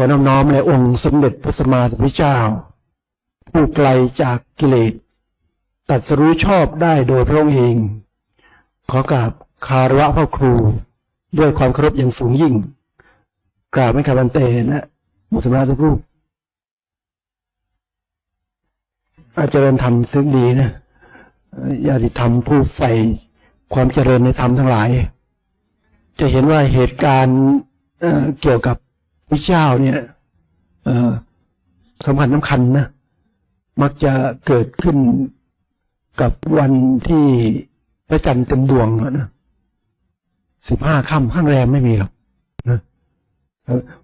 ขอน้อมน้อมในองค์สมเด็จพระสัมมาสัมพุทธเจ้า ผู้ไกลจากกิเลสตัดสรู้ชอบได้โดยพระองค์เอง ขอกราบคารวะพ่อครู ด้วยความเคารพอย่างสูงยิ่ง กราบไม่ขาดบันเตนะมุสมทุกรูป อาจารย์ธรรมซึ่งดีนะญาติธรรมผู้ใฝ่ความเจริญในธรรมทั้งหลาย จะเห็นว่าเหตุการณ์เกี่ยวกับ พระเจ้าเนี่ยสำคัญสำคัญนะ มักจะเกิดขึ้นกับวันที่พระจันทร์เต็มดวงนะสิบห้าค่ำข้างแรมไม่มีหรอกนะ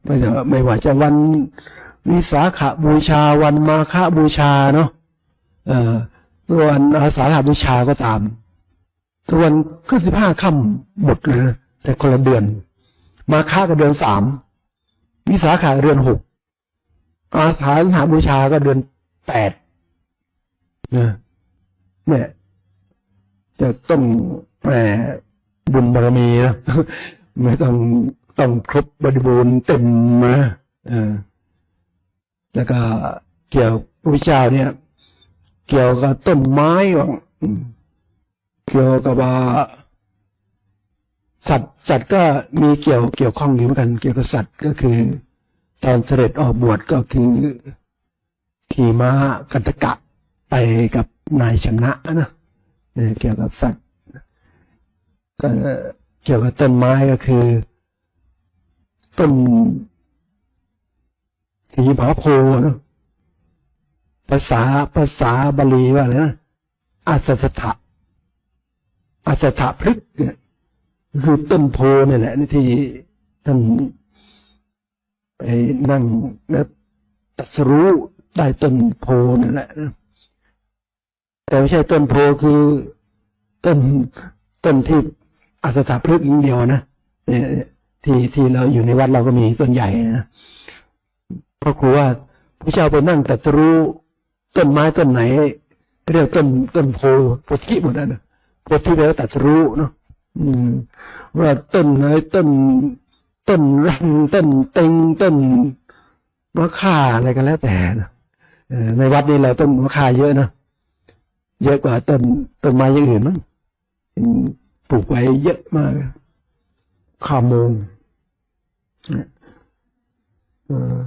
ไม่ว่าไม่ว่าจะวันวิสาขบูชาวันมาฆบูชาเนาะเอ่อวันอาสาฬบูชาก็ตามทุกวันขึ้นสิบห้าค่ำหมดเลยนะแต่คนละเดือน มาฆก็เดือนสาม วิสาขาเดือนหกอาสาฬหบูชาก็เดือนแปดนะเนี่ยจะต้องแหมบุญบารมีนะไม่ต้องต้องครบบริบูรณ์เต็มนะแล้วก็เกี่ยวพระพุทธเจ้าเนี่ย เกี่ยวกับต้นไม้บ้างเกี่ยวกับว่า สัตว์สัตว์ก็มีเกี่ยวเกี่ยวข้องอยู่เหมือนกัน เกี่ยวกับสัตว์ก็คือ ตอนเสด็จออกบวชก็คือ ขี่ม้ากันตะกะไปกับนายชนะนะเนี่ยเกี่ยวกับสัตว์ ก็เกี่ยวกับต้นไม้ก็คือ ต้นสีมาโพนะภาษาภาษาบาลีว่าอะไรนะอาสัสถะอาสัสถะพฤกษ์ คือต้นโพนี่แหละนี่ที่ท่านไปนั่งแล้วตรัสรู้ได้ต้นโพนั่นแหละแต่ไม่ใช่ต้นโพคือต้นต้นที่อาสถาพฤกษ์อย่างเดียวนะเนี่ยที่ที่เราอยู่ในวัดเราก็มีต้นใหญ่นะเพราะครูว่าพระเจ้าไปนั่งตรัสรู้ต้นไม้ต้นไหน เรียกต้นต้นโพโพธิหมดนะโพธิแปลว่าตรัสรู้เนาะ ว่าต้นไหนต้น ต้นรังต้นเต็งต้นมะข่าอะไรกันแล้วแต่ในวัดนี้เราต้นมะข่าเยอะนะเยอะกว่าต้นต้นไม้อย่างอื่นมั้งปลูกไว้เยอะมากข้ามงเอ่อ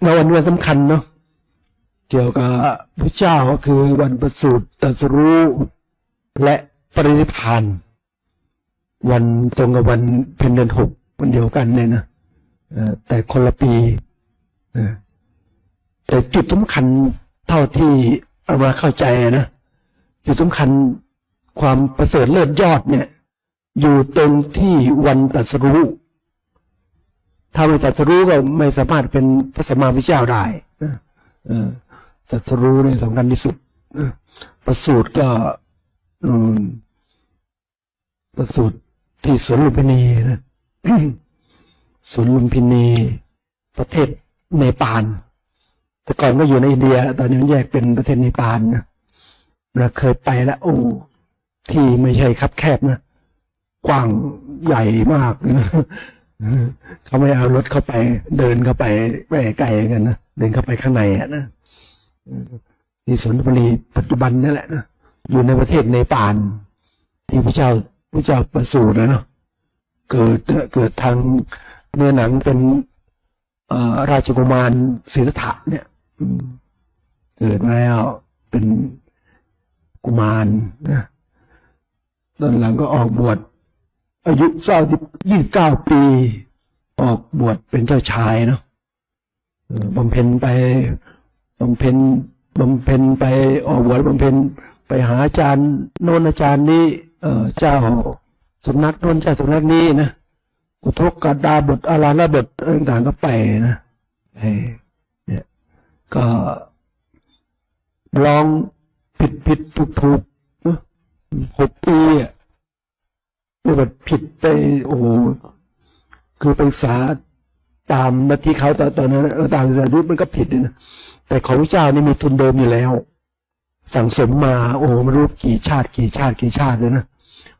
แล้ววันวันสำคัญเนาะเกี่ยวกับพระเจ้าก็คือวันประสูติตรัสรู้และปรินิพพาน วันตรงกับวันเพ็ญเดือนหกวันเดียวกันเนี่ยนะแต่คนละปีแต่จุดสำคัญเท่าที่เอามาเข้าใจนะจุดสำคัญความประเสริฐเลิศยอดเนี่ย อยู่ตรงที่วันตรัสรู้ถ้าไม่ตรัสรู้ก็ไม่สามารถเป็นพระสัมมาสัมพุทธเจ้าได้ตรัสรู้เนี่ยสำคัญที่สุดประสูตรก็ประสูติ ที่สวนลุมพินีนะสวนลุมพินี ประเทศเนปาลแต่ก่อนก็อยู่ในอินเดีย ตอนนี้มันแยกเป็นประเทศเนปาลนะเราเคยไปแล้วโอ้ที่ไม่ใช่คับแคบนะกว้างใหญ่มากนะเขาไม่เอารถเข้าไป เดินเข้าไปไม่ไกลกันนะเดินเข้าไปข้างในอะนะที่สวนลุมพินีปัจจุบันนั่นแหละนะอยู่ในประเทศเนปาลที่พระเจ้า ระเจ้าประสูตินะเนาะเกิดเกิดทางเนื้อหนังเป็นราชกุมารศิรธะเนี่ยเกิดมาแล้วเป็นกุมารนะตอนหลังก็ออกบวชอายุเศร้ายี่สิบเก้าปี ออกบวชเป็นเจ้าชายเนาะบำเพ็ญไปบำเพ็ญบำเพ็ญไปออกบวชบำเพ็ญไปหาอาจารย์โน้นอาจารย์นี้ เจ้าสำนักโน้นเจ้าสำนักนี้นะอุทกกดาบทอาราละบทต่างๆก็ไปนะไอ้เนี่ยก็ลองผิดผิดถูกถูกหกปีอะนี่แบบผิดไปโอ้โหคือไปศึกษาตามลัทธิเขาตอนตอนนั้นเออตามศาสนาพุทธมันก็ผิดนะแต่ของพระเจ้านี่มีทุนเดิมอยู่แล้ว สั่งสมมาโอ้โหไม่รู้กี่ชาติกี่ชาติกี่ชาติเลยนะ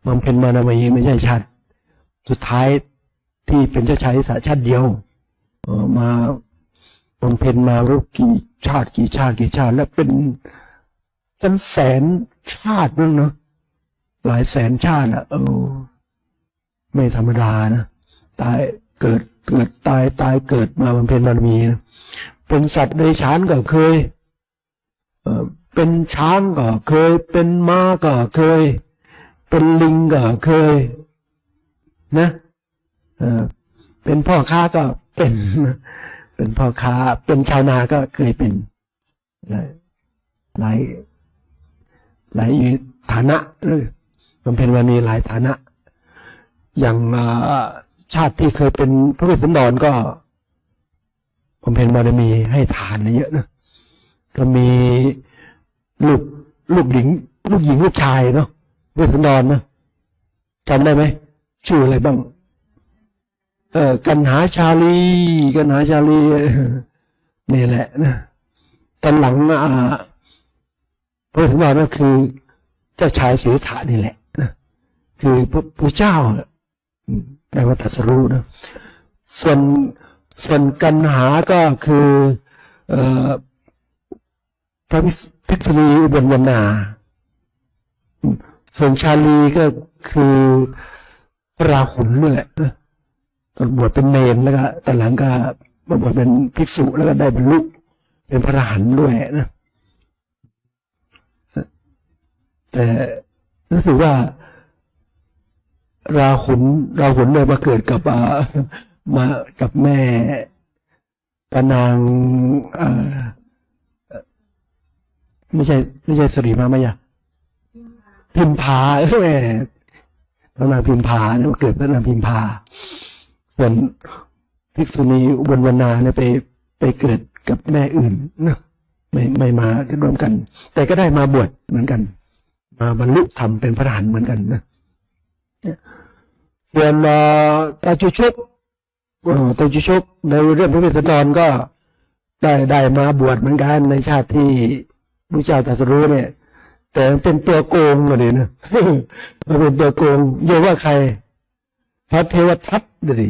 บำเพ็ญมานามัยไม่ใช่ชาติสุดท้ายที่เป็นเจ้าชายสาชาติเดียวมาบำเพ็ญมารู้กี่ชาติกี่ชาติกี่ชาติ แล้วเป็นเป็นแสนชาตินึงเนาะหลายแสนชาติอะเออ ไม่ธรรมดานะตายเกิดเกิดตายตายเกิดมาบำเพ็ญบารมีนะเป็นสัตว์ในฉานก็เคย เออเป็นช้างก็เคย เป็นม้าก็เคย เป็นลิงก็เคย นะเออเป็นพ่อค้าก็เป็น เป็นพ่อค้า เป็นชาวนาก็เคยเป็นหลายหลายหลายฐานะเลยมันเป็นวันนี้หลายฐานะ อย่างชาติที่เคยเป็นพระเวสสันดรก็ผมเป็นบารมีให้ทานเยอะนะก็มีลูกลูกหญิง ลูกหญิงลูกชายเนาะ เวสสันดรนะจำได้ไหมชื่ออะไรบ้าง เออกันหาชาลี กันหาชาลีนี่แหละนะตอนหลังอ่าพระเวสสันดรก็คือ เจ้าชายสิทธัตถะนี่แหละนะคือพระพุทธเจ้าได้มาตรัสรู้นะส่วนส่วนกันหาก็คือเออพระภิษณีอุบลวรรณา ส่วนชาลีก็คือพระราหุลนี่แหละตอนบวชเป็นเนนแล้วก็ตอนหลังก็มาบวชเป็นภิกษุแล้วก็ได้บรรลุเป็นพระอรหันต์ด้วยนะแต่รู้สึกว่า ราหุลราหุลเนี่ยมาเกิดกับอ่ามากับแม่ปานางอ่าไม่ใช่ไม่ใช่สรีมาไหมยะ พิมพาแหมพระนางพิมพาเนี่ยเกิดพระนางพิมพาส่วนภิกษุณีอุบลวรรณาเนี่ยไปไปเกิดกับแม่อื่นนะไม่ไม่มาร่วมกัน แต่ก็ได้มาบวชเหมือนกัน มาบรรลุธรรมเป็นพระอรหันต์เหมือนกันนะเนี่ยส่วนตาจุชกตาจุชกในเรื่องพระเวสสันดรก็ได้ได้มาบวชเหมือนกันในชาติที่พระเจ้าตรัสรู้เนี่ย แต่มันเป็นตัวโกงเลยนะมันเป็นตัวโกงเรียกว่าใคร พระเทวทัตดิ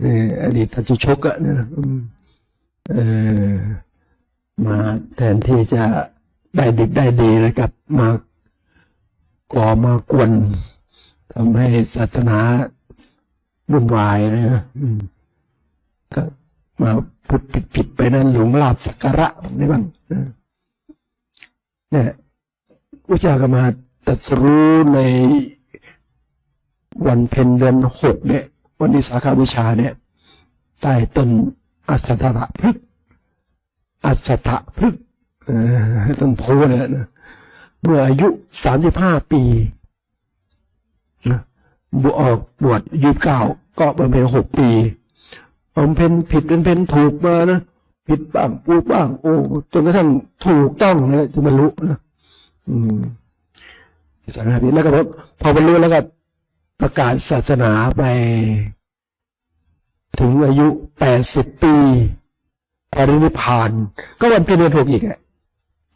เอออดีตทัจุชกอะเนี่ยนะมเออมาแทนที่จะได้ดิบได้ดีนะครับ มาก่อมากวนทำให้ศาสนาวุ่นวายนะก็มาพูดผิดๆไปนั้นหลงลาบสักการะได้บ้างเนี่ย พระเจ้าก็มาตรัสรู้ในวันเพ็ญเดือนหกเนี่ย วันวิสาขาบูชาเนี่ยใต้ต้นอัศทะพฤกษ์อัศทะพฤกษ์เออต้นโพเนี่ยนะเมื่ออายุสามสิบห้าปีบวชออกบวชยุบเก้าก็บำเพ็ญหกปีบำเพ็ญผิดเป็นเพ็ญถูกมานะผิดบ้างปูบ้าง โอ้จนกระทั่งถูกต้องนะจึงบรรลุนะ อืมศาสนาพิแล้วก็พอบรรลุแล้วก็ประกาศศาสนาไป ถึงอายุแปดสิบปีปรินิพาน ก็วันเพ็ญเดือนหกอีกอะ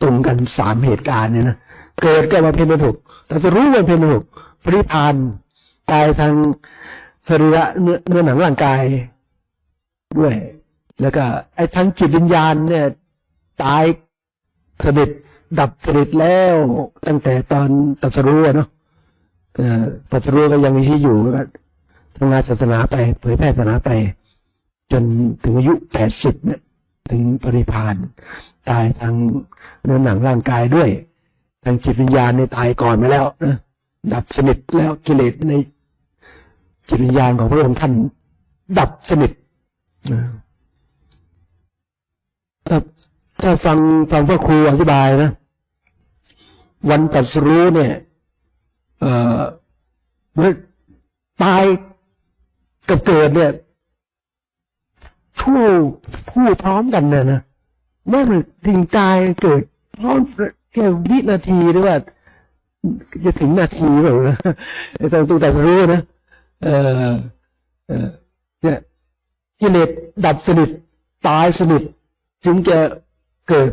ตรงกันสามเหตุการณ์เนี่ยนะเกิดก็วันเพ็ญเดือนหกแต่จะรู้วันเพ็ญเดือนหกปริพพานตายทางสรีระเนื้อเนื้อหนังร่างกายด้วย แล้วก็ไอ้ทั้งจิตวิญญาณเนี่ย ตาย สนิทดับสนิทแล้ว ตั้งแต่ตอนตัสรู้เนาะตัสรู้ก็ยังมีที่อยู่ก็ทำงานศาสนาไป เผยแพร่ศาสนาไป จนถึงอายุแปดสิบเนี่ยถึงปริพานตายทางเนื้อหนังร่างกายด้วย ทางจิตวิญญาณในตายก่อนมาแล้วนะดับสนิทแล้วกิเลสในจิตวิญญาณของพระองค์ท่าน ดับสนิท ถ้าฟังฟังพระครูอธิบายนะ วันตรัสรู้เนี่ยเอ่อเมื่อตายกับเกิดเนี่ยผู้ผู้พร้อมกันเนี่ยนะไม่เหมือนถึงตายเกิดพร้อมแค่วินาทีหรือว่าจะถึงนาทีหรือนะไอ้ตรงตัวตรัสรู้นะเออเออเนี่ยกิเลสดับสนิทตายสนิทจึงจะ เกิด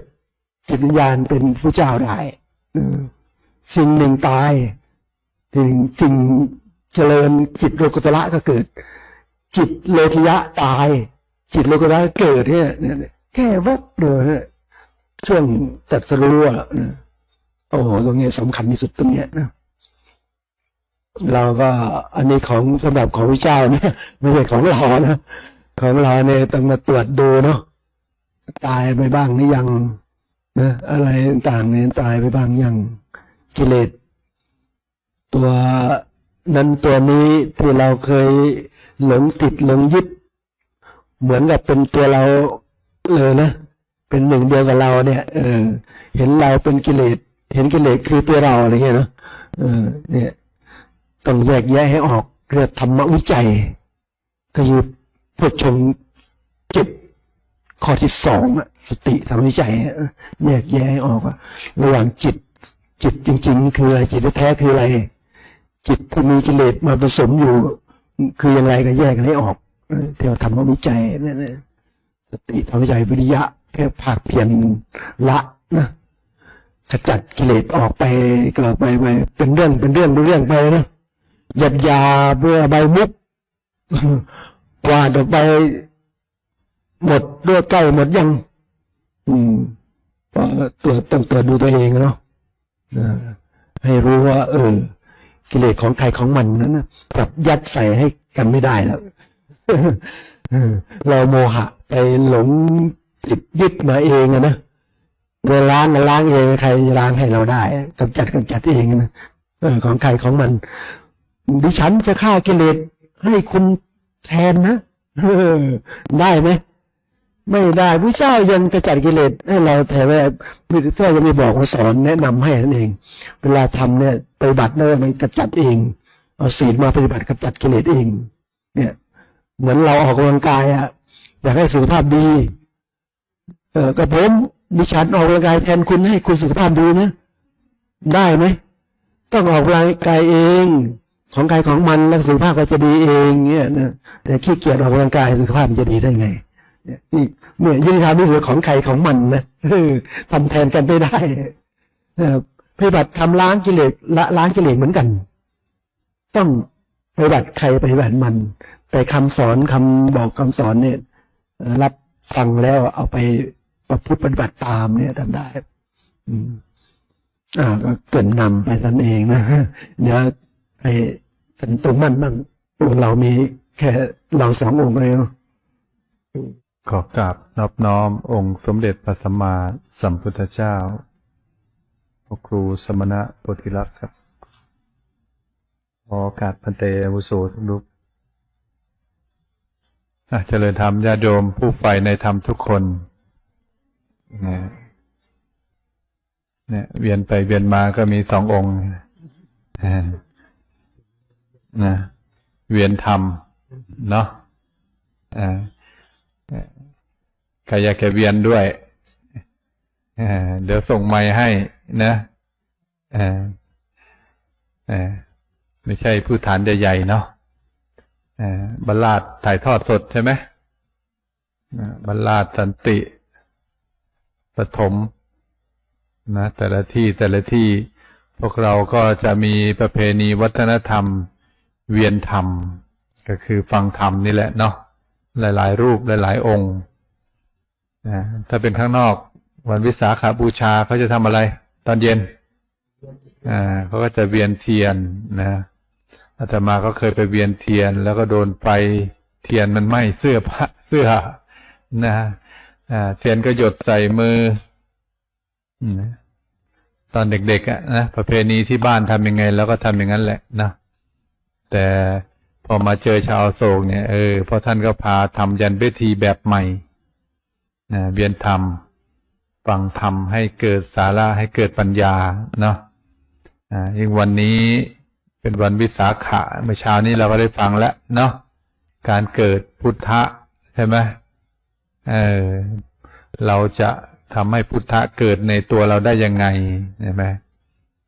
จิตวิญญาณเป็นพระเจ้าได้สิ่งหนึ่งตายสิ่งสิ่งเจริญจิตโลกุตละก็เกิด จิตโลกิยะตาย จิตโลกุตระเกิดเนี่ยเนี่แค่วับเดียวเนี่ยช่วงตรัดสรู้อะนะโอ้โหตรงเนี้ยสำคัญที่สุดตรงเนี้ยนะเราก็อันนี้ของสำหรับของพระเจ้านะไม่ใช่ของเรานะของเราเนี่ยต้องมาตรวจดูเนาะ ตายไปบ้างหรือยังนะอะไรต่างๆเนี่ยตายไปบ้างยังกิเลสตัวนั้นตัวนี้ที่เราเคยหลงติดหลงยึด เหมือนกับเป็นตัวเราเลยนะเป็นหนึ่งเดียวกับเราเนี่ย เออ เห็นเราเป็นกิเลส เห็นกิเลสคือตัวเราอะไรเงี้ยเนาะเออ เนี่ยต้องแยกแยะให้ออกเรียกธรรมวิจัย ก็คือพวกชง ข้อที่สองอะสติธรรมวิจัยแยกแยะให้ออกว่าระหว่างจิต จิตจริง ๆ คืออะไรจิตแท้คืออะไร จิตที่มีกิเลสมาผสมอยู่ คือยังไงก็แยกกันให้ออกเดี๋ยวทำวิจัยนี่นสติทำวิจัยวิริยะเพื่อภาคเพียรละนะขจัดกิเลสออกไปก็ไปไปเป็นเรื่องเป็นเรื่องเป็นเรื่องไปนะหยับยาเพื่อใบมุกกวาดออกไป หมดด้วยใกล้หมดยัง อืมก็ตัวจต้องตัวจดูตัวเองเนาะนะให้รู้ว่า เออ กิเลสของใครของมันนั้นนะจับยัดใส่ให้กันไม่ได้แล้วเออเราโมหะไปหลงติดยึดมาเองอะนะเวลาล้างก็ล้างเองใครจะล้างให้เราได้กำจัดกำจัดเองนะเออของใครของมันดิฉันจะฆ่ากิเลสให้คุณแทนนะเออได้ไหม ไม่ได้พระเจ้ายังกระจัดกิเลสให้เราแต่ว่าพระเจ้ายังมีบอกมาสอนแนะนำให้นั่นเอง เวลาทำเนี่ยปฏิบัติเนี่ยมันกระจัดเอง เอาศีลมาปฏิบัติกระจัดกิเลสเอง เนี่ยเหมือนเราออกกำลังกายอะอยากให้สุขภาพดี เออกับผมดิฉันออกกำลังกายแทนคุณให้คุณสุขภาพดีนะ ได้ไหมต้องออกกำลังกายเอง ของใครของมันแล้วสุขภาพก็จะดีเองเนี่ยนะแต่ขี้เกียจออกกำลังกายสุขภาพมันจะดีได้ไง นี่ยนี่เนี่ยยิ่งทำที่สุดของใครของมันนะเออทำแทนกันไม่ได้ปฏิบัติทำล้างกิเลสละล้างกิเลสเหมือนกัน ต้องปฏิบัติใครปฏิบัติมัน แต่คำสอนคำบอกคำสอนเนี่ยรับฟังแล้วเอาไปประพฤติปฏิบัติตามเนี่ยทำได้ อืมอ่าก็เกินนำไปสันเองนะเดี๋ยวไอ้ท่านตรงมั่นบ้างเรามีแค่เราสององค์เลยเนาะ ขอกราบนอบน้อมองค์สมเด็จพระสัมมาสัมพุทธเจ้าพระครูสมณะโพธิลักษ์ครับขอโอกาสพันเตอาวุโสทุกรูปอะเจริญธรรมญาโยมผู้ใฝ่ในธรรมทุกคนนะเนี่ยเวียนไปเวียนมาก็มีสององค์อ่านะเวียนธรรมเนาะอ่า ครอยากเวียนด้วยเเดี๋ยวส่งไม้ให้นะไม่ใช่ผู้ฐานใหญ่ๆเนาะบรรลาดถ่ายทอดสดใช่ไหมบรรลาดสันติปฐมนะแต่ละที่แต่ละที่พวกเราก็จะมีประเพณีวัฒนธรรม เวียนธรรม ก็คือฟังธรรมนี่แหละเนาะหลาย ๆ รูปหลาย ๆ องค์ ถ้าเป็นข้างนอก วันวิสาขาบูชาเขาจะทำอะไร ตอนเย็นเขาก็จะเวียนเทียนนะอาตมาก็เคยไปเวียนเทียน แล้วก็โดนไฟเทียนมันไหม้เสื้อผ้าเสื้อนะอ่าเทียนก็หยดใส่มือตอนเด็กๆอะนะประเพณีที่บ้านทำยังไงเราก็ทำอย่างนั้นแหละนะแต่พอมาเจอชาวโศกเนี่ยเออพอท่านก็พาทำยันเวทีแบบใหม่ นะเวียนธรรม ฟังธรรมให้เกิดสาระให้เกิดปัญญาเนาะอ่ายิ่งวันนี้เป็นวันวิสาขะเมื่อเช้านี้เราก็ได้ฟังแล้วเนาะการเกิดพุทธะใช่ไหมเออเราจะทำให้พุทธะเกิดในตัวเราได้ยังไงใช่ไหม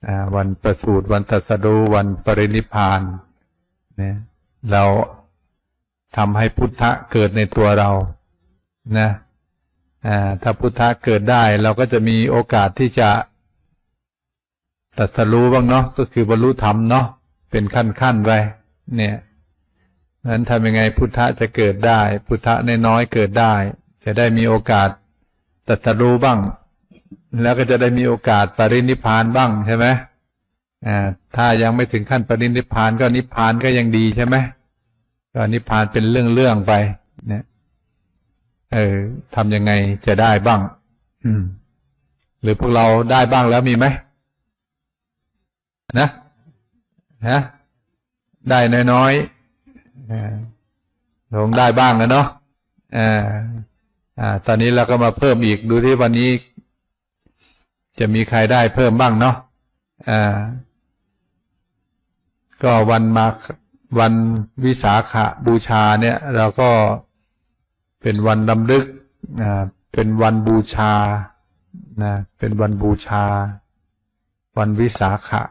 อ่าวันประสูติวันตรัสรู้วันปรินิพานเนี่ยเราทำให้พุทธะเกิดในตัวเรานะ ถ้าพุทธะเกิดได้ เราก็จะมีโอกาสที่จะตรัสรู้บ้างเนาะก็คือบรรลุธรรมเนาะเป็นขั้นขั้นไปเนี่ยนั้นทำยังไงพุทธะจะเกิดได้ พุทธะน้อยๆเกิดได้ จะได้มีโอกาสตรัสรู้บ้าง แล้วก็จะได้มีโอกาสปรินิพานบ้างใช่ไหมอ่าถ้ายังไม่ถึงขั้นปรินิพานก็นิพานก็ยังดีใช่ไหมก็นิพพานเป็นเรื่องๆไปเนี่ย เออทำยังไงจะได้บ้าง อืม หรือพวกเราได้บ้างแล้วมีไหมนะฮะได้น้อยๆอ่าคงได้บ้างนะเนาะอ่าอ่า ตอนนี้เราก็มาเพิ่มอีกดูที่วันนี้ จะมีใครได้เพิ่มบ้างเนาะอ่า ก็วันมาวันวิสาขบูชาเนี่ย เราก็ เป็นวันลำลึกอ่าเป็นวันบูชานะเป็นวันบูชา วันวิสาขะ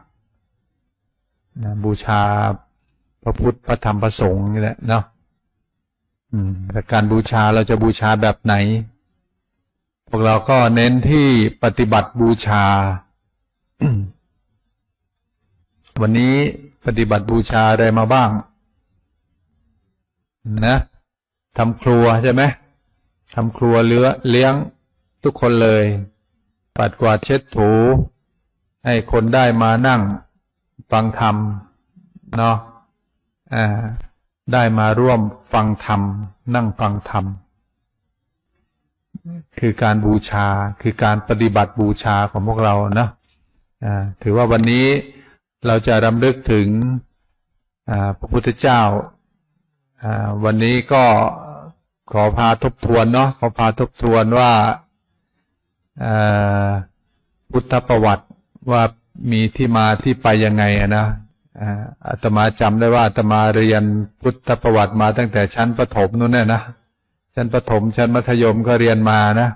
นะบูชาพระพุทธพระธรรมพระสงฆ์นี่แหละเนาะอืมแต่การบูชาเราจะบูชาแบบไหน พวกเราก็เน้นที่ปฏิบัติบูชา วันนี้ปฏิบัติบูชาอะไรมาบ้าง นะ ทำครัวใช่ไหมทำครัวเลื้อเลี้ยงทุกคนเลย ปัดกวาดเช็ดถู ให้คนได้มานั่งฟังธรรมเนาะอ่าได้มาร่วมฟังธรรม นั่งฟังธรรม คือการบูชาคือการปฏิบัติบูชาของพวกเรานะอ่าถือว่าวันนี้เราจะรำลึกถึงพระพุทธเจ้าอ่าวันนี้ก็ ขอพาทบทวนเนาะขอพาทบทวนว่าพุทธประวัติว่ามีที่มาที่ไปยังไงอะนะอาตมาจำได้ว่าอาตมาเรียนพุทธประวัติมาตั้งแต่ชั้นประถมนู่นน่ะนะชั้นประถมชั้นมัธยมก็เรียนมานะ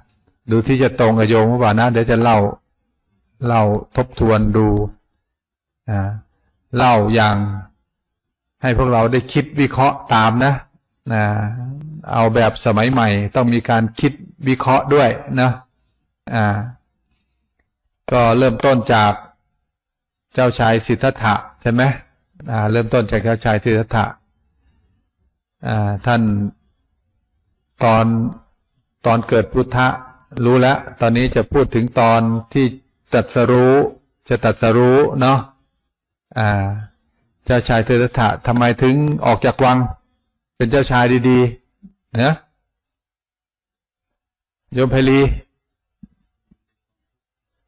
ดูที่จะตรงกับโยมหรือเปล่านะเดี๋ยวจะเล่าเล่าทบทวนดูเล่าอย่างให้พวกเราได้คิดวิเคราะห์ตามนะนะ เอาแบบสมัยใหม่ ต้องมีการคิดวิเคราะห์ด้วยนะอ่า ก็เริ่มต้นจากเจ้าชายสิทธัตถะใช่ไหมอ่า เริ่มต้นจากเจ้าชายสิทธัตถะอ่าท่านตอนตอนเกิดพุทธะรู้แล้ว ตอนนี้จะพูดถึงตอนที่ตรัสรู้ จะตรัสรู้เนาะอ่า เจ้าชายเทรถะทำไมถึงออกจากวัง เป็นเจ้าชายดี ๆ นะโยมไพลี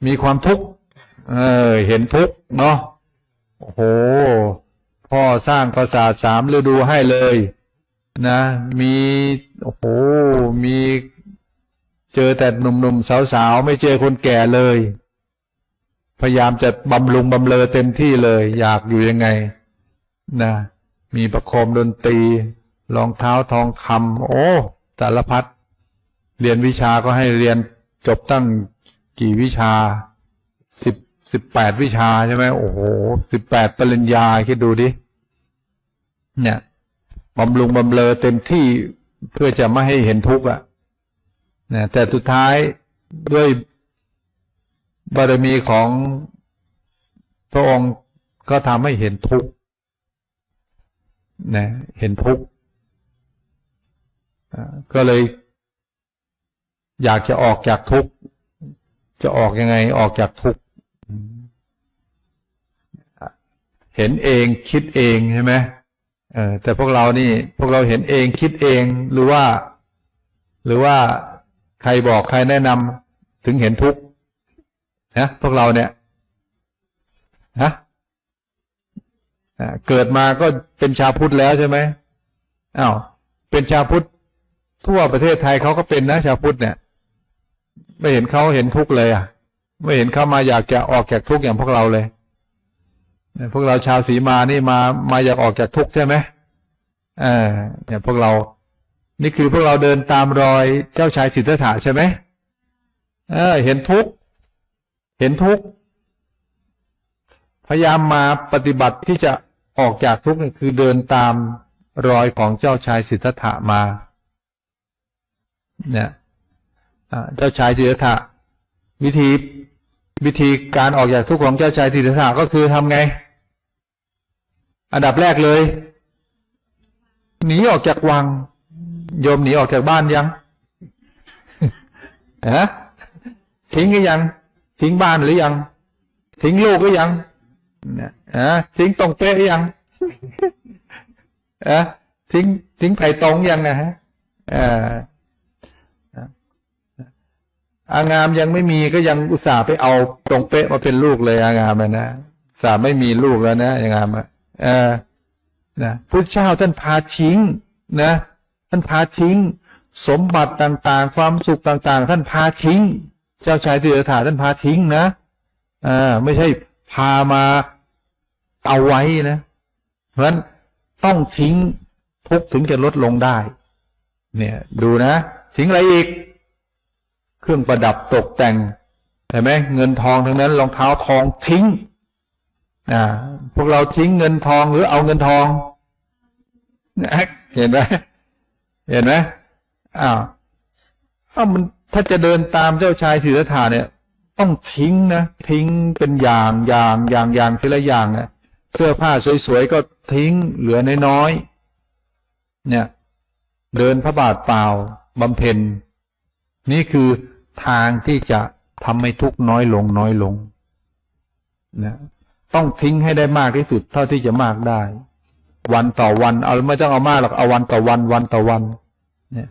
มีความทุกข์เออ เห็นทุกข์เนาะโอ้โห พ่อสร้างปราสาทสามฤดูให้เลย นะ มีโอ้โห มีเจอแต่หนุ่มๆสาวๆ ไม่เจอคนแก่เลย พยายามจะบำรุงบำเลอเต็มที่เลย อยากอยู่ยังไง นะ มีประคมดนตรี รองเท้าทองคำโอ้สารพัดเรียนวิชาก็ให้เรียนจบตั้งกี่วิชาสิบสิบแปดวิชาใช่ไหมโอ้โหสิบแปดปริญญาคิดดูดิ เนี่ยบำรุงบำเลอเต็มที่เพื่อจะไม่ให้เห็นทุกข์อะนะแต่สุดท้ายด้วยบารมีของพระองค์ก็ทำให้เห็นทุกข์นะเห็นทุกข์ ก็เลย อยากจะออกจากทุกข์จะออกยังไงออกจากทุกข์เห็นเองคิดเองใช่ไหมเออแต่พวกเรานี่ พวกเราเห็นเองคิดเองหรือว่า หรือว่าใครบอกใครแนะนำถึงเห็นทุกข์นะพวกเราเนี่ยนะเกิดมาก็เป็นชาวพุทธแล้วใช่ไหมอ้าวเป็นชาวพุทธ ทั่วประเทศไทยเขาก็เป็นนะชาวพุทธเนี่ย ไม่เห็นเขาเห็นทุกข์เลยอะ ไม่เห็นเขามาอยากจะออกจากทุกข์อย่างพวกเราเลยพวกเราชาวสีมานี่มามาอยากออกจากทุกข์ใช่ไหมเออเนี่ยพวกเรา นี่คือพวกเราเดินตามรอยเจ้าชายสิทธัตถะใช่ไหมเออ เห็นทุกข์เห็นทุกข์พยายามมาปฏิบัติที่จะออกจากทุกข์เนี่คือเดินตามรอยของเจ้าชายสิทธัตถะมา เนี่ยเจ้าชายสิทธัตถะวิธีวิธีการออกจากทุกข์ของเจ้าชายสิทธัตถะก็คือทำไง อันดับแรกเลย หนีออกจากวัง โยมหนีออกจากบ้านยังฮะทิ้งหรือยัง ทิ้งบ้านหรือยัง ทิ้งลูกหรือยังเนี่ยฮะทิ้งตรงเป๊ะหรือยังฮะทิ้งทิ้งไผ่ตรงยังนะฮะอ่อ อางามยังไม่มีก็ยังอุตส่าห์ไปเอาตรงเป๊ะมาเป็นลูกเลยอางามนะส่าห์ไม่มีลูกแล้วนะอางามอะเออนะพระเจ้าท่านพาทิ้งนะ ท่านพาทิ้ง สมบัติต่างๆ ความสุขต่างๆ ท่านพาทิ้ง เจ้าชายสิทธัตถะท่านพาทิ้งนะอ่าไม่ใช่พามาเอาไว้นะ เพราะฉะนั้นต้องทิ้งทุกถึงจะลดลงได้ เนี่ย ดูนะ ทิ้งอะไรอีก เครื่องประดับตกแต่งเห็นไหมเงินทองทั้งนั้นรองเท้าทองทิ้งอ่าพวกเราทิ้งเงินทองหรือเอาเงินทองนะเห็นไหมเห็นไหมอ้าวอ้าวมันถ้าจะเดินตามเจ้าชายสิทธัตถะเนี่ย ต้องทิ้งนะทิ้งเป็นอย่างอย่างอย่างอย่างทีละอย่างนะเสื้อผ้าสวยๆก็ทิ้งเหลือน้อยๆเนี่ย เดินพระบาทเปล่าบำเพ็ญนี่คือ ทางที่จะทำให้ทุกน้อยลงน้อยลงนะต้องทิ้งให้ได้มากที่สุดเท่าที่จะมากได้ วันต่อวัน เอาไม่ต้องเอามากหรอกเอาวันต่อวันวันต่อวัน เนี่ย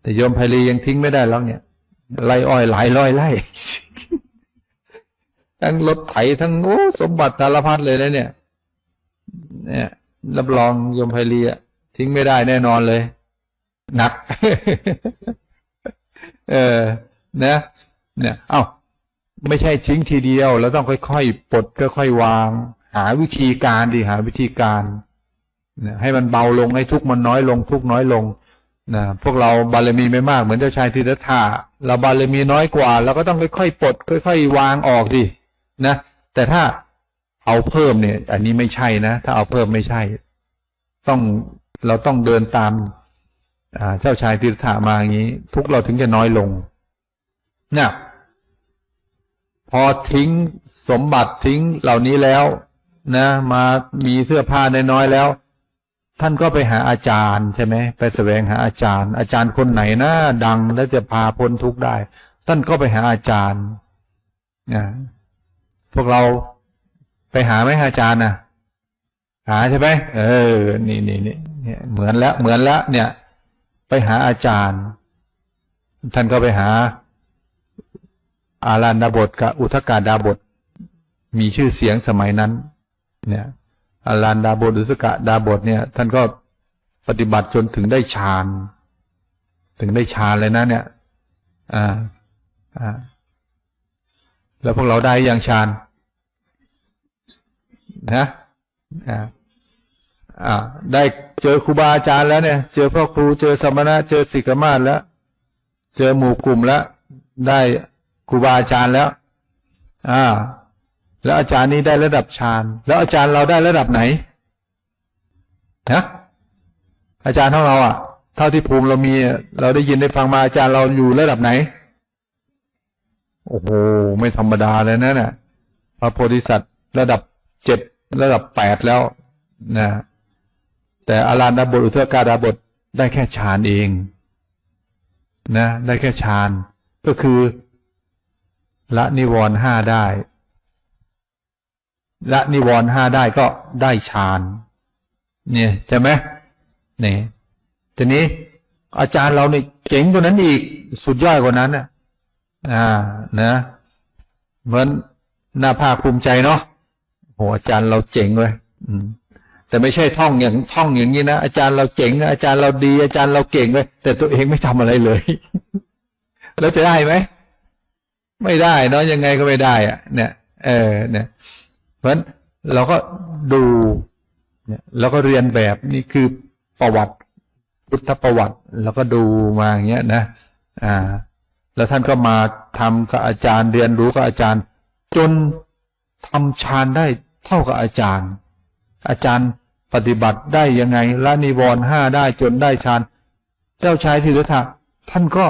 แต่โยมไพลียังทิ้งไม่ได้แล้วเนี่ยไล่อ้อยหลายร้อยไร่ทั้งรถไถทั้งโอ้สมบัติสารพัดเลยนะเนี่ย เนี่ยรับรองโยมไพลีอะทิ้งไม่ได้แน่นอนเลย หนัก เออ นะเนี่ยเอ้าไม่ใช่ทิ้งทีเดียวแล้วต้องค่อยๆปลดค่อยๆวาง หาวิธีการดีหาวิธีการนะให้มันเบาลงให้ทุกข์มันน้อยลง ทุกข์น้อยลงนะพวกเราบารมีไม่มากเหมือนเจ้าชายธีรธาเราบารมีน้อยกว่าเราก็ต้องค่อยๆปลดค่อย ๆ วางออกสินะ แต่ถ้าเอาเพิ่มเนี่ย อันนี้ไม่ใช่นะ ถ้าเอาเพิ่มไม่ใช่ ต้องเราต้องเดินตามเจ้าชายธีรธามาอย่างนี้ ทุกข์เราถึงจะน้อยลง เนี่ยพอทิ้งสมบัติทิ้งเหล่านี้แล้ว นะ มามีเสื้อผ้าน้อยๆแล้ว ท่านก็ไปหาอาจารย์ใช่ไหมไปแสวงหาอาจารย์ อาจารย์คนไหนนะดังแล้วจะพาพ้นทุกข์ได้ ท่านก็ไปหาอาจารย์นะพวกเราไปหาไหมอาจารย์นะหาใช่ไหมเออ นี่นี่นี่เนี่ยเหมือนแล้วเหมือนแล้วเนี่ย ไปหาอาจารย์ ท่านก็ไปหา อารันดาบทกับอุทกาดาบท มีชื่อเสียงสมัยนั้น เนี่ยอารันดาบทอุทกาดาบทเนี่ย ท่านก็ปฏิบัติจนถึงได้ฌาน ถึงได้ฌานเลยนะ เนี่ย อ่า อ่า แล้วพวกเราได้อยังฌานนะอ่าอ่า ได้เจอครูบาอาจารย์แล้วเนี่ย เจอพ่อครู เจอสมณะ เจอสิกขามาศแล้ว เจอหมู่กลุ่มแล้ว ได้ ครูบาอาจารย์แล้ว อ่า แล้วอาจารย์นี้ได้ระดับฌานแล้วอาจารย์เราได้ระดับไหนนะอาจารย์ของเราอะ เท่าที่ภูมิเรามี เราได้ยินได้ฟังมาอาจารย์เราอยู่ระดับไหน โอ้โห ไม่ธรรมดาเลยนะเนี่ยพระโพธิสัตว์ระดับเจ็ดระดับแปดแล้วนะแต่อารันดาบทอุทกาดาบทได้แค่ฌานเอง นะ ได้แค่ฌานก็คือ ละนิวรณ์ห้าได้ ละนิวรณ์ห้าได้ก็ได้ฌานเนี่ยใช่ไหมเนี่ยทีนี้อาจารย์เราเนี่ยเจ๋งกว่านั้นอีกสุดยอดกว่านั้นน่ะอ่านะเหมือนหน้าภาคภูมิใจเนาะโหอาจารย์เราเจ๋งเลยอืมแต่ไม่ใช่ท่องอย่างท่องอย่างนี้นะอาจารย์เราเจ๋งอาจารย์เราดี อาจารย์เราเก่งเลยแต่ตัวเองไม่ทำอะไรเลย แล้วจะได้ไหม ไม่ได้เนาะยังไงก็ไม่ได้อะเนี่ย เออ เนี่ย เพราะฉะนั้นเราก็ดูเนี่ยเราก็เรียนแบบนี่คือประวัติพุทธประวัติ แล้วก็ดูมาอย่างเงี้ยนะ อ่า แล้วท่านก็มาทำกับอาจารย์เรียนรู้กับอาจารย์ จนทำฌานได้เท่ากับอาจารย์ อาจารย์ปฏิบัติได้ยังไงละนิวรณ์ห้าได้จนได้ฌาน เจ้าชายสิทธัตถะท่านก็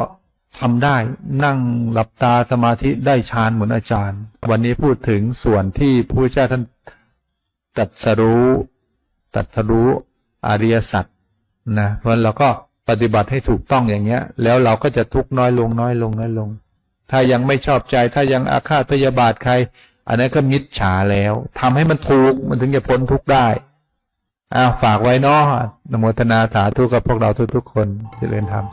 ทำได้นั่งหลับตาสมาธิได้ฌานเหมือนอาจารย์ วันนี้พูดถึงส่วนที่พระพุทธเจ้าท่านตัดสรู้ตัดสรู้อริยสัจนะเพราะเราก็ปฏิบัติให้ถูกต้องอย่างเงี้ย แล้วเราก็จะทุกข์น้อยลงน้อยลงน้อยลง ถ้ายังไม่ชอบใจถ้ายังอาฆาตพยาบาทใคร อันนั้นก็มิจฉาแล้วทำให้มันถูกมันถึงจะพ้นทุกข์ได้อ้าวฝากไว้เนาะอนโมทนาสาธุกับพวกเราทุกๆคนเจริญธรรม